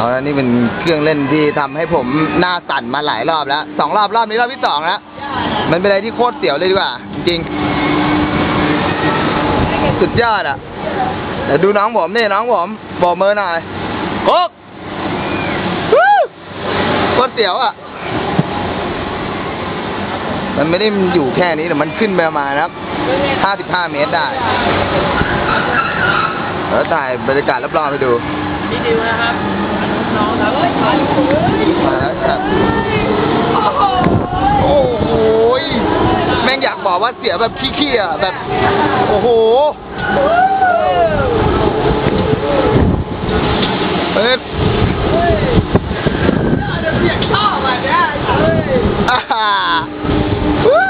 เอาละนี่เป็นเครื่องเล่นที่ทำให้ผมหน้าสั่นมาหลายรอบแล้วสองรอบรอบนี้รอบที่สองแล้ว มันเป็นอะไรที่โคตรเสียวเลยดีกว่า จริงๆสุดยอดอะเดี๋ยวดูน้องผมนี่น้องผมบอกมือหน่อยโคกวู้โคตรเสียวอะ มันไม่ได้อยู่แค่นี้แต่มันขึ้นไปประมาณนะครับ55 เมตรได้ แล้วถ่ายบรรยากาศรอบๆไปดู พี่ดิวนะครับ มาแล้วครับ โอ้โหยแม่งอยากบอกว่าเสียแบบขี้ๆอะแบบ โอ้โหเปิดเสียงชอบอะเนี่ยอ่าฮ่าวู้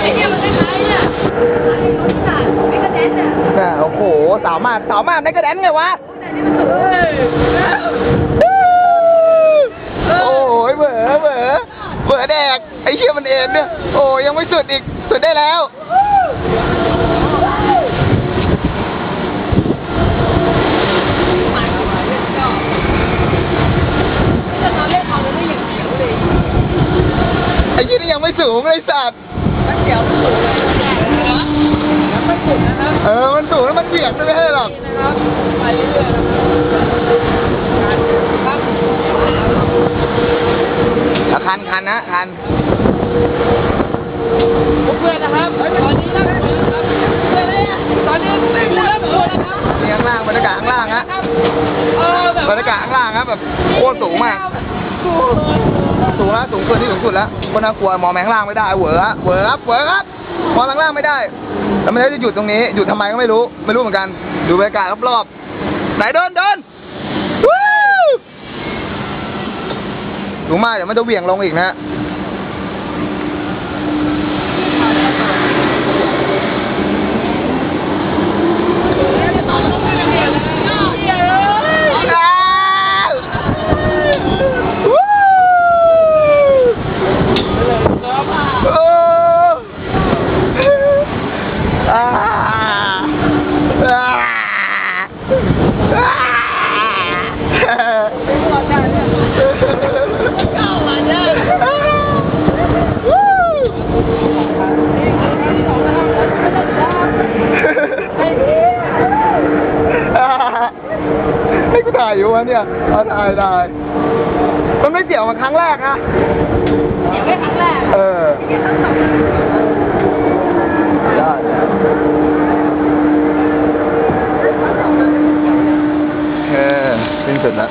ไอ้เนี่ยมันคล้ายๆเนี่ยไม่กระเด็นเนี่ยน่ะโอ้โห สาวมากสาวมากในกระแดนไงวะเฮ้ย โอ้ยเบอเบอเบอแดก ไอ้เชี่ยมันเอ็นเนี่ย โอ้ยังไม่สุดอีก สุดได้แล้วตอนเล่นเขาไม่ได้อย่างเดียวเลยไอ้เชี่ยนี่ยังไม่สูงเลยสัตว์มันเดี๋ยวมันสูงเลยแล้วมันสูงนะครับ เออ มันสูงแล้วมันเบี่ยงไม่ได้หรอก นะครับไปเรื่อยๆนะครับ อะ คันคันนะคันเพื่อนนะครับตอนนี้นะครับเพื่อนเลยตอนนี้ไม่รู้แล้วเพื่อนนะครับนี่ข้างล่างบรรยากาศข้างล่างฮะเออแบบบรรยากาศข้างล่างครับแบบโคตรสูงมาก สูงแล้วสูงสุดที่สูงสุดแล้วก็น่ากลัวมองแมข้างล่างไม่ได้เหวอฮะเหวอครับเหวอครับมองข้างล่างไม่ได้แล้วมันจะหยุดตรงนี้หยุดทำไมก็ไม่รู้ไม่รู้เหมือนกัน ดูบรรยากาศรอบๆไหนเดินเดินวู้ สูงมากเดี๋ยวมันจะเหวี่ยงลงอีกนะฮะอ้าววู้โอ้อ่าอ่าอ่า ให้กูถ่ายอยู่วะเนี่ยเอาถ่ายได้มันไม่เสี่ยวเหมาครั้งแรกนะยังไม่ครั้งแรกเออได้โอเคสิ้นสุดแล้ว